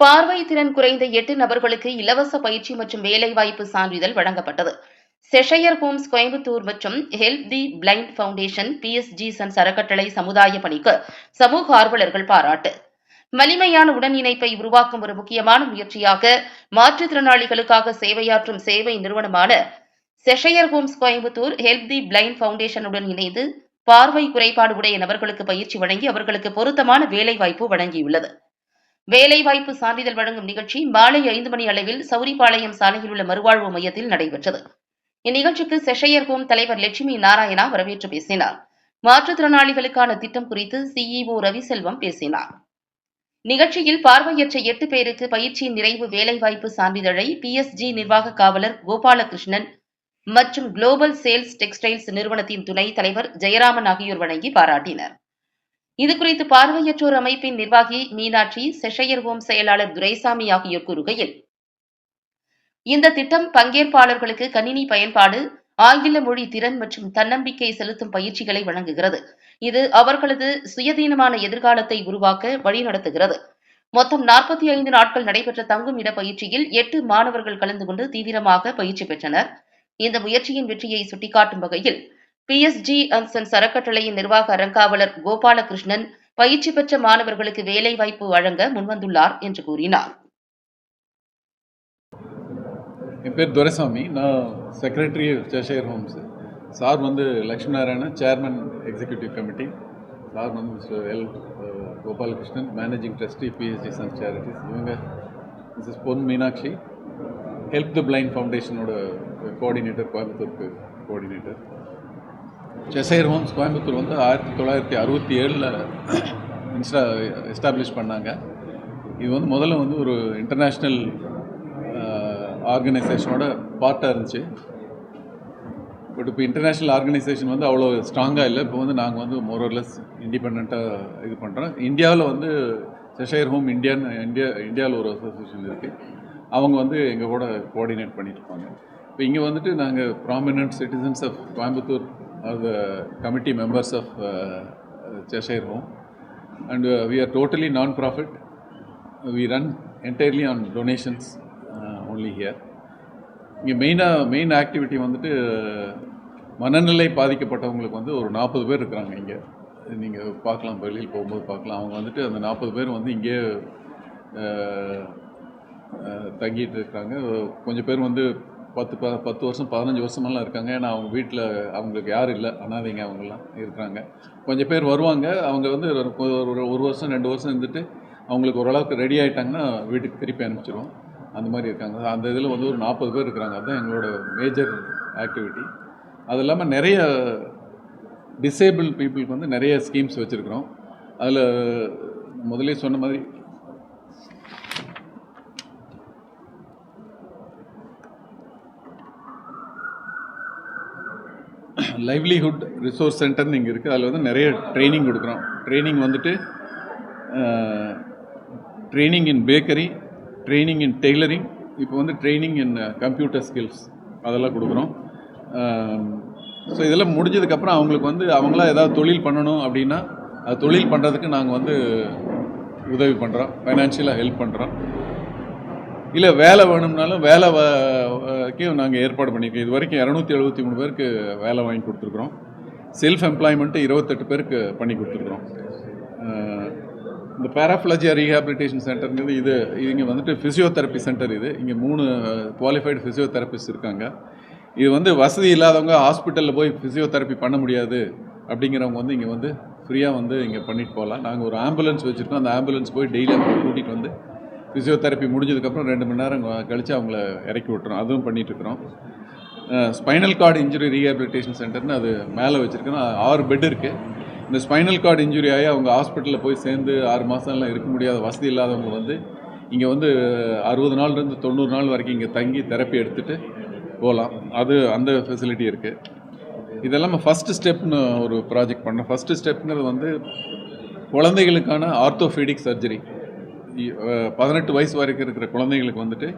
பார்வை திறன் குறைந்த எட்டு நபர்களுக்கு இலவச பயிற்சி மற்றும் வேலைவாய்ப்பு சான்றிதழ் வழங்கப்பட்டது. செஷையர் ஹோம்ஸ் கோயம்புத்தூர் மற்றும் help the blind foundation PSG sons சரக்கட்டளை சமுதாய பணிக்கு சமூக ஆர்வலர்கள் பாராட்டு. வலிமையான உடன் இணைப்பை உருவாக்கும் ஒரு முக்கியமான முயற்சியாக மாற்றுத்திறனாளிகளுக்காக சேவையாற்றும் சேவை நிறுவனமான Cheshire Homes Coimbatore help the blind ஃபவுண்டேஷனுடன் இணைந்து பார்வை குறைபாடு உடைய நபர்களுக்கு பயிற்சி வழங்கி அவர்களுக்கு பொருத்தமான வேலைவாய்ப்பு வழங்கியுள்ளது. வேலைவாய்ப்பு சான்றிதழ் வழங்கும் நிகழ்ச்சி மாலை ஐந்து மணி அளவில் சௌரிபாளையம் சாலையில் உள்ள மறுவாழ்வு மையத்தில் நடைபெற்றது. இந்நிகழ்ச்சிக்கு செஷையர் ஹோம் தலைவர் லட்சுமி நாராயணா வரவேற்று பேசினார். மாற்றுத்திறனாளிகளுக்கான திட்டம் குறித்து சிஇஓ ரவிசெல்வம் பேசினார். நிகழ்ச்சியில் பார்வையற்ற எட்டு பேருக்கு பயிற்சியின் நிறைவு வேலைவாய்ப்பு சான்றிதழை பிஎஸ்ஜி நிர்வாக காவலர் கோபாலகிருஷ்ணன் மற்றும் குளோபல் சேல்ஸ் டெக்ஸ்டைல்ஸ் நிறுவனத்தின் துணைத் தலைவர் ஜெயராமன் ஆகியோர் வழங்கி பாராட்டினர். இது குறித்து பார்வையற்றோர் அமைப்பின் நிர்வாகி மீனாட்சி செஷையர் ஹோம் செயலாளர் துரைசாமி ஆகியோர் கூறுகையில் இந்த திட்டம் பங்கேற்பாளர்களுக்கு கணினி பயன்பாடு ஆங்கில மொழி திறன் மற்றும் தன்னம்பிக்கை செலுத்தும் பயிற்சிகளை வழங்குகிறது. இது அவர்களது சுயதீனமான எதிர்காலத்தை உருவாக்க வழிநடத்துகிறது. மொத்தம் நாற்பத்தி ஐந்து நாட்கள் நடைபெற்ற தங்கும் இட பயிற்சியில் எட்டு மாணவர்கள் கலந்து கொண்டு தீவிரமாக பயிற்சி பெற்றனர். இந்த முயற்சியின் வெற்றியை சுட்டிக்காட்டும் வகையில் பிஎஸ்ஜி அன்சன் சரக்கட்டளையின் நிர்வாக அறங்காவலர் கோபாலகிருஷ்ணன் பயிற்சி பெற்ற மாணவர்களுக்கு வேலைவாய்ப்பு வழங்க முன்வந்துள்ளார் என்று கூறினார். என் பேர் துரைசாமி. நான் செக்ரட்டரி செஷையர் ஹோம்ஸ் சார் வந்து Lakshmi Narayanan chairman executive committee sir வந்து mister L Gopalakrishnan managing trustee PSG sons charities இவங்க Mrs Pon Meenakshi. Help the blind ஃபவுண்டேஷனோட coordinator கோயம்புத்தூருக்கு கோஆர்டினேட்டர் செஷையர் ஹோம்ஸ் கோயம்புத்தூர் வந்து ஆயிரத்தி தொள்ளாயிரத்தி அறுபத்தி ஏழில் இன்ஸ்டா எஸ்டாப்ளிஷ் பண்ணாங்க. இது வந்து முதல்ல வந்து ஒரு இன்டர்நேஷ்னல் ஆர்கனைசேஷனோட பார்ட்டாக இருந்துச்சு. பட் இப்போ இன்டர்நேஷ்னல் ஆர்கனைசேஷன் வந்து அவ்வளோ ஸ்ட்ராங்காக இல்லை. இப்போ வந்து நாங்கள் வந்து மோரர்லெஸ் இண்டிபெண்ட்டாக இது பண்ணுறோம் இந்தியாவில் வந்து செஷையர் ஹோம் இந்தியன் இந்தியா இந்தியாவில் ஒரு அசோசியேஷன் இருக்குது அவங்க வந்து எங்கள் கூட கோஆர்டினேட் பண்ணிட்டு இருப்பாங்க. இப்போ இங்கே வந்துட்டு நாங்கள் prominent citizens of Coimbatore are the committee members of Cheshire Home and we are totally non profit we run entirely on donations only here இங்கே மெயினாக மெயின் ஆக்டிவிட்டி வந்துட்டு மனநிலை பாதிக்கப்பட்டவங்களுக்கு வந்து ஒரு நாற்பது பேர் இருக்கிறாங்க இங்கே. நீங்கள் பார்க்கலாம் வெளியில் போகும்போது பார்க்கலாம். அவங்க வந்துட்டு அந்த நாற்பது பேர் வந்து இங்கே uh, uh, தங்கிட்டு இருக்காங்க. கொஞ்சம் பேர் வந்து பத்து ப பத்து வருஷம் பதினஞ்சு வருஷமெல்லாம் இருக்காங்க. ஏன்னா அவங்க வீட்டில் அவங்களுக்கு யாரும் இல்லை. அனாதைங்க அவங்கெல்லாம் இருக்கிறாங்க. கொஞ்சம் பேர் வருவாங்க. அவங்க வந்து ஒரு ஒரு ஒரு வருஷம் ரெண்டு வருஷம் இருந்துட்டு அவங்களுக்கு ஓரளவுக்கு ரெடி ஆகிட்டாங்கன்னா வீட்டுக்கு திருப்பி அனுப்பிச்சிடுவோம் அந்த மாதிரி இருக்காங்க. அந்த இதில் வந்து ஒரு நாற்பது பேர் இருக்கிறாங்க. அதுதான் எங்களோட மேஜர் ஆக்டிவிட்டி அது இல்லாமல் நிறைய டிசேபிள் பீப்புளுக்கு வந்து நிறைய ஸ்கீம்ஸ் வச்சுருக்குறோம். அதில் முதலே சொன்ன மாதிரி லைவ்லிஹுட் ரிசோர்ஸ் சென்டர்னு இங்கே இருக்குது அதில் வந்து நிறைய ட்ரைனிங் கொடுக்குறோம். ட்ரைனிங் வந்துட்டு training in bakery training in tailoring இப்போ வந்து ட்ரைனிங் இன் கம்ப்யூட்டர் ஸ்கில்ஸ் அதெல்லாம் கொடுக்குறோம். ஸோ இதெல்லாம் முடிஞ்சதுக்கப்புறம் அவங்களுக்கு வந்து அவங்களாம் ஏதாவது தொழில் பண்ணணும் அப்படின்னா அது தொழில் பண்ணுறதுக்கு நாங்கள் வந்து உதவி பண்ணுறோம் ஃபைனான்ஷியலாக ஹெல்ப் பண்ணுறோம் இல்லை வேலை வேணும்னாலும் வேலை நாங்கள் ஏற்பாடு பண்ணியிருக்கோம் இது வரைக்கும் இரநூத்தி எழுபத்தி மூணு பேருக்கு வேலை வாங்கி கொடுத்துருக்குறோம். செல்ஃப் எம்ப்ளாய்மெண்ட்டு இருபத்தெட்டு பேருக்கு பண்ணி கொடுத்துருக்குறோம். இந்த பேராஃப்ளஜியா ரீஹாபிலிட்டேஷன் சென்டர்ங்கிறது இது இங்கே வந்துட்டு ஃபிசியோதெரப்பி சென்டர் இது. இங்கே மூணு குவாலிஃபைடு ஃபிசியோதெரபிஸ்ட் இருக்காங்க. இது வந்து வசதி இல்லாதவங்க ஹாஸ்பிட்டலில் போய் ஃபிசியோதெரப்பி பண்ண முடியாது. அப்படிங்கிறவங்க வந்து இங்கே வந்து ஃப்ரீயாக வந்து இங்கே பண்ணிட்டு போகலாம். நாங்கள் ஒரு ஆம்புலன்ஸ் வச்சுருக்கோம். அந்த ஆம்புலன்ஸ் போய் டெய்லி கூட்டிகிட்டு வந்து ஃபிசியோதெரப்பி முடிஞ்சதுக்கப்புறம் ரெண்டு மணி நேரம் கழித்து அவங்கள இறக்கி விட்டுறோம். அதுவும் பண்ணிகிட்ருக்குறோம் ஸ்பைனல் கார்டு இன்ஜுரி ரீஹாபிலிட்டேஷன் சென்டர்னு அது மேலே வச்சுருக்கோம். ஆறு பெட் இருக்குது இந்த ஸ்பைனல் கார்டு இன்ஜுரி ஆகி அவங்க ஹாஸ்பிட்டலில் போய் சேர்ந்து ஆறு மாதம்லாம் இருக்க முடியாத வசதி இல்லாதவங்க வந்து இங்கே வந்து அறுபது நாள்லேருந்து தொண்ணூறு நாள் வரைக்கும் இங்கே தங்கி தெரப்பி எடுத்துகிட்டு போகலாம் அது அந்த ஃபெசிலிட்டி இருக்குது இதெல்லாம் ஃபஸ்ட்டு ஸ்டெப்னு ஒரு ப்ராஜெக்ட் பண்ணோம். ஃபஸ்ட்டு ஸ்டெப்ங்கிறது வந்து குழந்தைகளுக்கான ஆர்த்தோஃபீடிக் சர்ஜரி பதினெட்டு வயசு வரைக்கும் இருக்கிற குழந்தைங்களுக்கு வந்துட்டு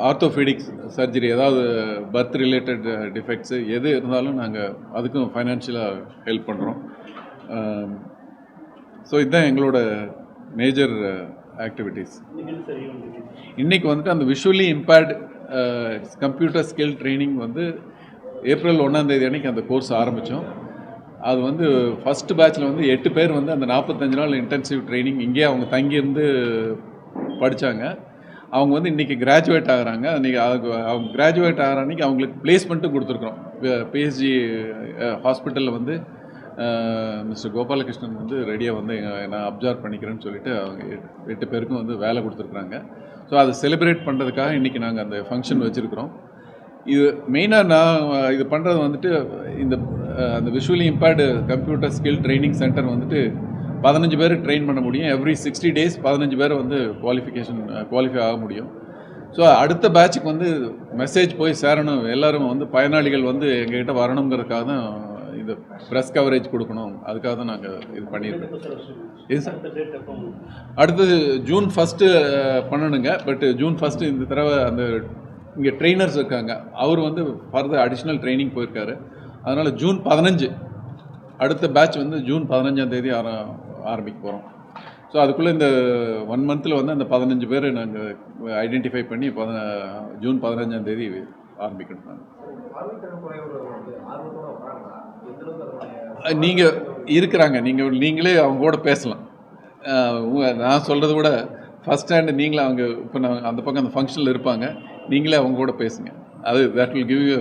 ஆர்த்தோஃபீடிக்ஸ் சர்ஜரி ஏதாவது பர்த் ரிலேட்டட் டிஃபெக்ட்ஸு எது இருந்தாலும் நாங்கள் அதுக்கும் ஃபைனான்ஷியலாக ஹெல்ப் பண்ணுறோம் ஸோ இதுதான் எங்களோட மேஜர் ஆக்டிவிட்டீஸ் இன்றைக்கி வந்துட்டு அந்த visually impaired computer skill training வந்து ஏப்ரல் ஒன்றாந்தேதி அன்றைக்கி அந்த கோர்ஸ் ஆரம்பித்தோம் அது வந்து ஃபஸ்ட் பேட்ச்சில் வந்து எட்டு பேர் வந்து அந்த நாற்பத்தஞ்சு நாள் இன்டென்சிவ் ட்ரைனிங் இங்கேயே அவங்க தங்கியிருந்து படித்தாங்க அவங்க வந்து இன்றைக்கி கிராஜுவேட் ஆகுறாங்க. அன்றைக்கி அவங்க கிராஜுவேட் ஆகிற அன்றைக்கி அவங்களுக்கு பிளேஸ்மெண்ட்டும் கொடுத்துருக்குறோம். பிஎஸ்ஜி ஹாஸ்பிட்டலில் வந்து மிஸ்டர் கோபாலகிருஷ்ணன் வந்து ரெடியாக வந்து நான் அப்சர்வ் பண்ணிக்கிறேன்னு சொல்லிட்டு அவங்க எட்டு- எட்டு பேருக்கும் வந்து வேலை கொடுத்துருக்குறாங்க. ஸோ அதை செலிப்ரேட் பண்ணுறதுக்காக இன்றைக்கி நாங்கள் அந்த ஃபங்க்ஷன் வச்சுருக்குறோம். இது மெயினாக நான் இது பண்ணுறது வந்துட்டு இந்த அந்த visually impaired computer skill training centre வந்துட்டு பதினஞ்சு பேர் ட்ரெயின் பண்ண முடியும். எவ்ரி சிக்ஸ்டி டேஸ் பதினஞ்சு பேர் வந்து குவாலிஃபிகேஷன் குவாலிஃபை ஆக முடியும். ஸோ அடுத்த பேட்சுக்கு வந்து மெசேஜ் போய் சேரணும். எல்லோரும் வந்து பயனாளிகள் வந்து எங்ககிட்ட வரணுங்கிறதுக்காக தான் இது ப்ரெஸ் கவரேஜ் கொடுக்கணும். அதுக்காக தான் நாங்கள் இது பண்ணியிருக்கோம். இது அடுத்தது ஜூன் ஃபஸ்ட்டு பண்ணணுங்க. பட் ஜூன் ஃபஸ்ட்டு இந்த தடவை அந்த இங்கே ட்ரெயினர்ஸ் இருக்காங்க. அவர் வந்து ஃபர்தர் அடிஷ்னல் ட்ரைனிங் போயிருக்காரு. அதனால் ஜூன் பதினஞ்சு அடுத்த பேட்ச் வந்து ஜூன் பதினஞ்சாம் தேதி ஆர ஆரம்பிக்க போகிறோம் ஸோ அதுக்குள்ளே இந்த ஒன் மந்தில் வந்து அந்த பதினஞ்சு பேர் நாங்கள் ஐடென்டிஃபை பண்ணி பத ஜூன் பதினஞ்சாம் தேதி ஆரம்பிக்கணும் நாங்கள் நீங்கள் இருக்கிறாங்க. நீங்கள் நீங்களே அவங்க கூட பேசலாம். நான் சொல்கிறத விட ஃபஸ்ட் ஸ்டாண்டு நீங்களே அவங்க இப்போ நான் அந்த பக்கம் அந்த ஃபங்க்ஷனில் இருப்பாங்க. நீங்களே அவங்க கூட பேசுங்க. அது தட் வில் கிவ் யூ